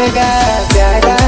टूट गया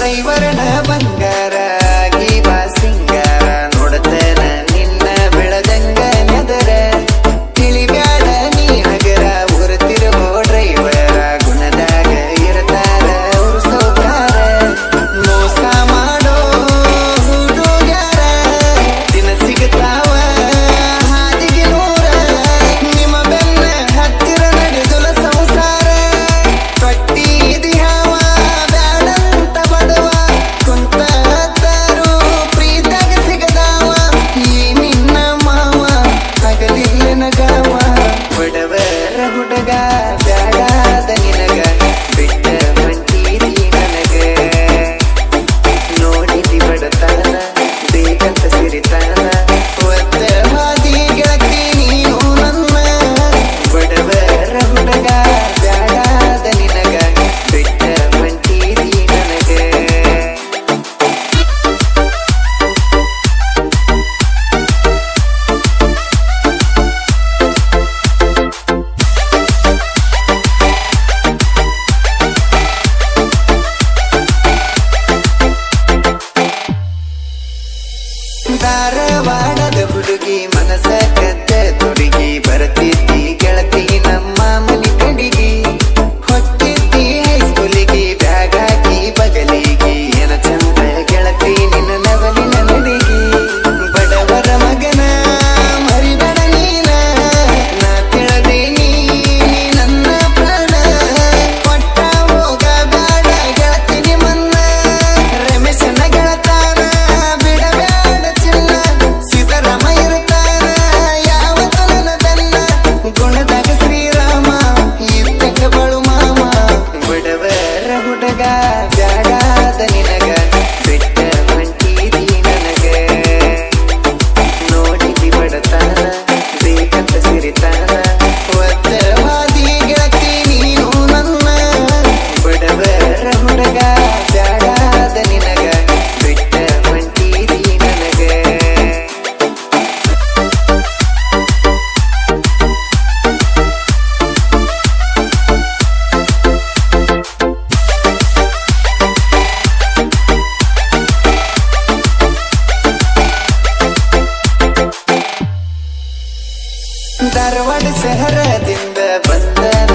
ஒன்றை வரண ಧಾರವಾಡದ ಹುಡುಗಿ ಮನಸ ಕತ್ತ ತುಡುಗಿ ಬರ್ತಿದ್ದಿ ಗೆಳತಿ ನಮ್ಮ ಮನೆ ಕಡಿಗಿ ಧಾರವಾಡ ಸಹರದಿಂದ ಬಂದ